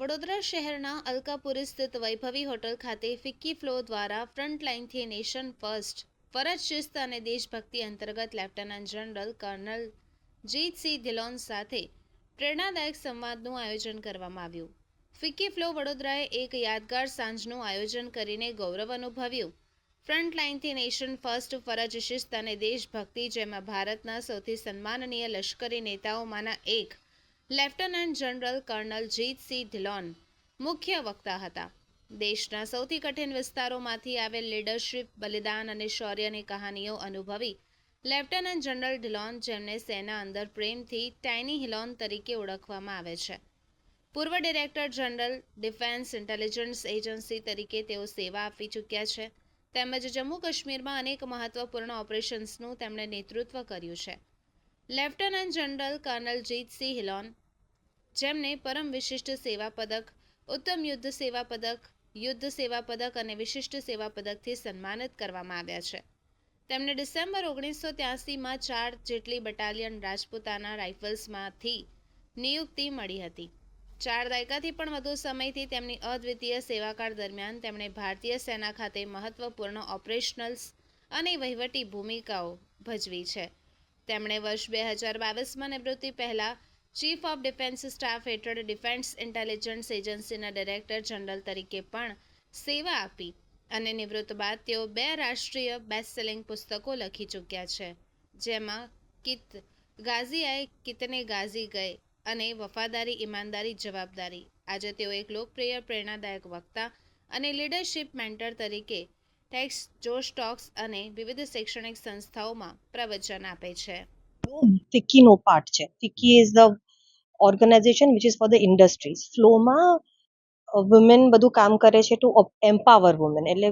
વડોદરા શહેરના અલકાપુરી સ્થિત વૈભવી હોટલ ખાતે ફિક્કી ફ્લો દ્વારા ફ્રન્ટલાઇનથી નેશન ફર્સ્ટ, ફરજ શિસ્ત અને દેશભક્તિ અંતર્ગત lieutenant general colonel Jeetsinh Dhillon સાથે પ્રેરણાદાયક સંવાદનું આયોજન કરવામાં આવ્યું. ફિક્કી ફ્લો વડોદરાએ એક યાદગાર સાંજનું આયોજન કરીને ગૌરવ અનુભવ્યું. ફ્રન્ટલાઇનથી નેશન ફર્સ્ટ, ફરજ શિસ્ત અને દેશભક્તિ જેમાં ભારતના સૌથી સન્માનનીય લશ્કરી નેતાઓમાંના એક lieutenant general colonel Jeetsinh Dhillon મુખ્ય વક્તા હતા. દેશના સૌથી કઠિન વિસ્તારોમાંથી આવેલ લીડરશિપ, બલિદાન અને શૌર્યની કહાનીઓ અનુભવી લેફ્ટનન્ટ જનરલ ઢિલોન જેમને સેના અંદર પ્રેમથી ટાઇની હિલોન તરીકે ઓળખવામાં આવે છે. પૂર્વ director general, defence intelligence agency તરીકે તેઓ સેવા આપી ચૂક્યા છે. તેમજ જમ્મુ કાશ્મીરમાં અનેક મહત્વપૂર્ણ ઓપરેશન્સનું તેમણે નેતૃત્વ કર્યું છે. Lieutenant general colonel Jeetsinh Dhillon, જેમને પરમ વિશિષ્ટ સેવા પદક, ઉત્તમ યુદ્ધ સેવા પદક, યુદ્ધ સેવા પદક અને વિશિષ્ટ સેવા પદકથી સન્માનિત કરવામાં આવ્યા છે. તેમને ડિસેમ્બર ઓગણીસો ત્યાસીમાં ચાર જેટલી બટાલિયન રાજપૂતાના રાઇફલ્સમાંથી નિયુક્તિ મળી હતી. ચાર દાયકાથી પણ વધુ સમયથી તેમની અદ્વિતીય સેવાકાળ દરમિયાન તેમણે ભારતીય સેના ખાતે મહત્વપૂર્ણ ઓપરેશનલ્સ અને વહીવટી ભૂમિકાઓ ભજવી છે. તેમણે વર્ષ બે હજાર બાવીસમાં નિવૃત્તિ પહેલાં ચીફ ઓફ ડિફેન્સ સ્ટાફ હેઠળ ડિફેન્સ ઇન્ટેલિજન્સ એજન્સીના ડાયરેક્ટર જનરલ તરીકે પણ સેવા આપી અને નિવૃત્ત બાદ તેઓ બે રાષ્ટ્રીય બેસ્ટ સેલિંગ પુસ્તકો લખી ચૂક્યા છે, જેમાં કિત ગાઝી આય કિતને ગાઝી ગયે અને વફાદારી, ઈમાનદારી, જવાબદારી. આજે તેઓ એક લોકપ્રિય, પ્રેરણાદાયક વક્તા અને લીડરશિપ મેન્ટર તરીકે ટેક્સ, જોશ, ટોક્સ અને વિવિધ શૈક્ષણિક સંસ્થાઓમાં પ્રવચન આપે છે. ફિક્કીનો પાર્ટ છે. FICCI is the organisation which is for the industries ફ્લોમાં women બધું કામ કરે છે ટુ એમ્પાવર વુમેન એટલે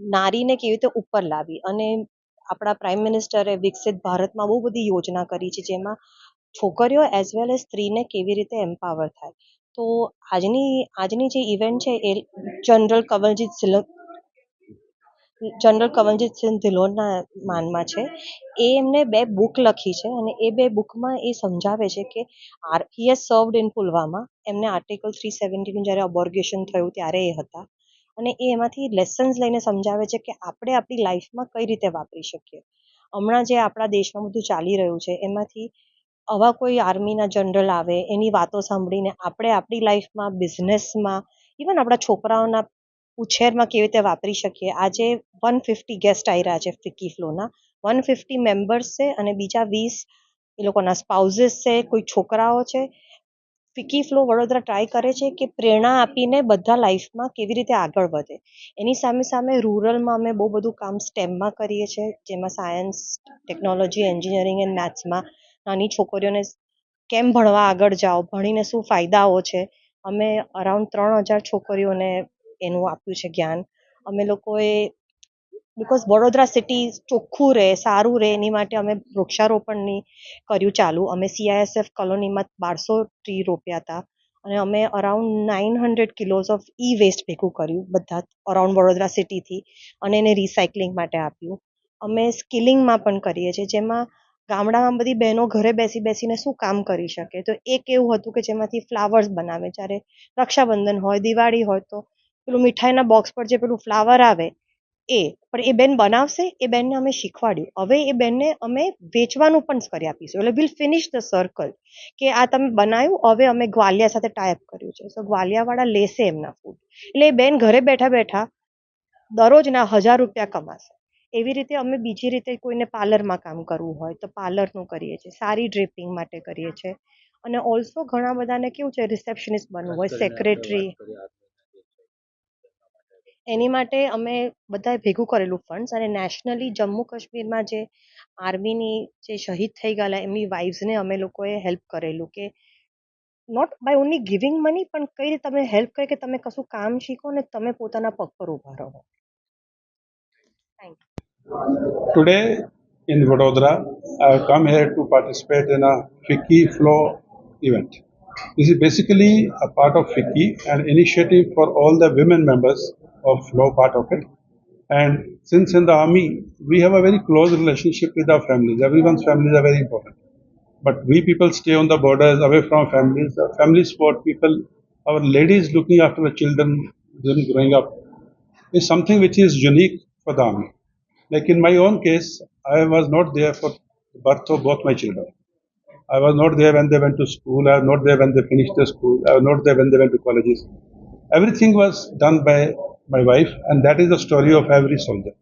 નારીને કેવી રીતે ઉપર લાવી. અને આપણા પ્રાઇમ મિનિસ્ટરે વિકસિત ભારતમાં બહુ બધી યોજના કરી છે જેમાં છોકરીઓ એઝ વેલ એઝ સ્ત્રીને કેવી રીતે એમ્પાવર થાય. તો આજની આજની જે ઇવેન્ટ છે એ જનરલ કવલજીત જનરલ કવલજીત સિંહ ધિલોનના માનમાં છે એ એમને બે બુક લખી છે અને એ બે બુકમાં એ સમજાવે છે કે R he has served in Pulwama એમને આર્ટિકલ થ્રી સેવન્ટીનું જ્યારે અબોર્ગેશન થયું ત્યારે એ હતા અને એ એમાંથી લેસન્સ લઈને સમજાવે છે કે આપણે આપણી લાઈફમાં કઈ રીતે વાપરી શકીએ હમણાં જે આપણા દેશમાં બધું ચાલી રહ્યું છે એમાંથી આવા કોઈ આર્મીના જનરલ આવે એની વાતો સાંભળીને આપણે આપણી લાઈફમાં બિઝનેસમાં ઇવન આપણા છોકરાઓના ઉછેરમાં કેવી રીતે વાપરી શકીએ? આજે વન ફિફ્ટી ગેસ્ટ આવી રહ્યા છે ફિક્કી ફ્લોના વન ફિફ્ટી મેમ્બર્સ છે અને બીજા વીસ એ લોકોના સ્પાઉઝીસ છે, કોઈ છોકરાઓ છે. ફિક્કી ફ્લો વડોદરા ટ્રાય કરે છે કે પ્રેરણા આપીને બધા લાઈફમાં કેવી રીતે આગળ વધે. એની સામે સામે રૂરલમાં અમે બહુ બધું કામ સ્ટેમમાં કરીએ છીએ જેમાં સાયન્સ ટેકનોલોજી એન્જિનિયરિંગ એન્ડ મેથ્સમાં નાની છોકરીઓને કેમ ભણવા આગળ જાઓ, ભણીને શું ફાયદાઓ છે? અમે અરાઉન્ડ ત્રણ હજાર છોકરીઓને એનું આપ્યું છે જ્ઞાન. અમે લોકોએ બિકોઝ વડોદરા સિટી ચોખ્ખું રહે, સારું રહે, એની માટે અમે વૃક્ષારોપણની કર્યું ચાલુ. અમે સીઆઈએસએફ કોલોનીમાં બારસો ટ્રી રોપ્યા હતા. અને અમે around nine hundred kilos of e waste ભેગું કર્યું, બધા અરાઉન્ડ વડોદરા સિટીથી અને એને રિસાયકલિંગ માટે આપ્યું. અમે સ્કિલિંગમાં પણ કરીએ છીએ, જેમાં ગામડામાં બધી બહેનો ઘરે બેસી બેસીને શું કામ કરી શકે? તો એક એવું હતું કે જેમાંથી ફ્લાવર્સ બનાવે. જ્યારે રક્ષાબંધન હોય, દિવાળી હોય, તો પેલું મીઠાઈના બોક્સ પર જે પેલું ફ્લાવર આવે એ પણ એ બેન બનાવશે એ બેનને અમે શીખવાડ્યું. હવે એ બેનને અમે વેચવાનું પણ કરી આપીશું. એટલે વિલ ફિનિશ ધ સર્કલ કે આ તમે બનાવ્યું હવે અમે ગ્વાલિયા સાથે ટાઈપ કર્યું છે. સો ગ્વાલિયાવાળા લેશે એમના ફૂડ એટલે એ બેન ઘરે બેઠા બેઠા દરરોજના હજાર રૂપિયા કમાશે. એવી રીતે અમે બીજી રીતે કોઈને પાર્લરમાં કામ કરવું હોય તો પાર્લરનું કરીએ છીએ. સારી ડ્રેપિંગ માટે કરીએ છીએ. અને ઓલ્સો ઘણા બધાને કેવું છે રિસેપ્શનિસ્ટ બનવું હોય સેક્રેટરી એની માટે અમે બધાએ ભેગું કરેલું ફંડ્સ અને નેશનલી જમ્મુ કાશ્મીરમાં જે આર્મીની જે શહીદ થઈ ગયેલા એમની વાઇફ્સને અમે લોકોએ હેલ્પ કરેલું કે not by only giving money પણ કઈ રીતે તમે હેલ્પ કરી કે તમે કશું કામ શીખો ને તમે પોતાના પગ પર ઊભા રહો thank Today in Vadodara, I have come here to participate in a FICCI Flow. This is basically a part of FICCI, an initiative for all the women members of Flow part of it. And since in the army, we have a very close relationship with our families. Everyone's families are very important. But we people stay on the borders, away from families. The family support people our ladies looking after the children, them growing up, is something which is unique for the army. Like in my own case, I was not there for the birth of both my children. I was not there when they went to school. I was not there when they finished their school. I was not there when they went to colleges. Everything was done by my wife, and that is the story of every soldier.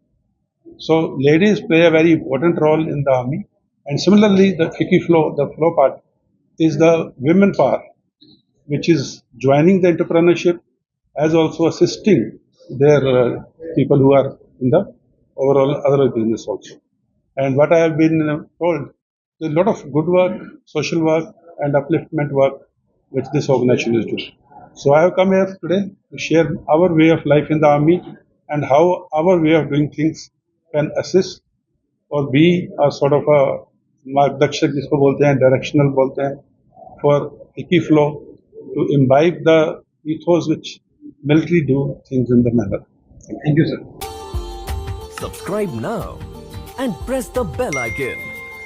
So ladies play a very important role in the army, and similarly, the Fiki flow, the flow part, is the women power, which is joining the entrepreneurship as also assisting their uh, people who are in the overall other business also. And what I have been uh, told, there's a lot of good work, social work, and upliftment work which this organization is doing. So I have come here today to share our way of life in the army and how our way of doing things can assist or be a sort of a मार्गदर्शक जिसको बोलते हैं directional बोलते हैं for इकी flow to imbibe the ethos which military do things in the manner. Thank you, sir. Subscribe now and press the bell icon.